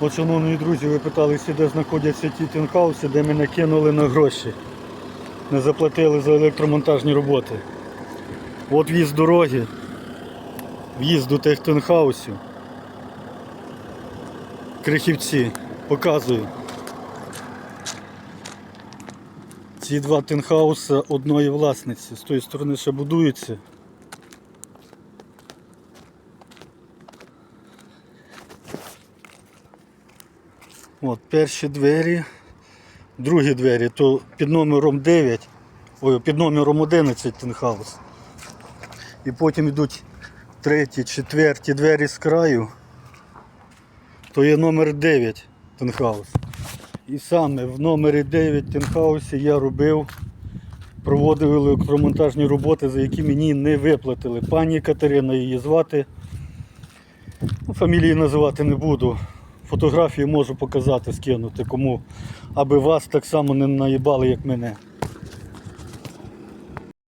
От, шановні друзі, ви питалися, де знаходяться ті тінхауси, де мене кинули на гроші. Не заплатили за електромонтажні роботи. От в'їзд дороги, в'їзд до тих тінхаусів. Крихівці, показую. Ці два тінхауса одної власниці. З тої сторони ще будуються. От перші двері, другі двері, то під номером 9, ой, під номером 11 тінхаус. І потім йдуть треті, четверті двері з краю, то є номер 9 тінхаус. І саме в номері 9 тінхаусі я робив, проводив електромонтажні роботи, за які мені не виплатили. Пані Катерина її звати. Ну, фамілії називати не буду. Фотографії можу показати, скинути кому, аби вас так само не наїбали, як мене.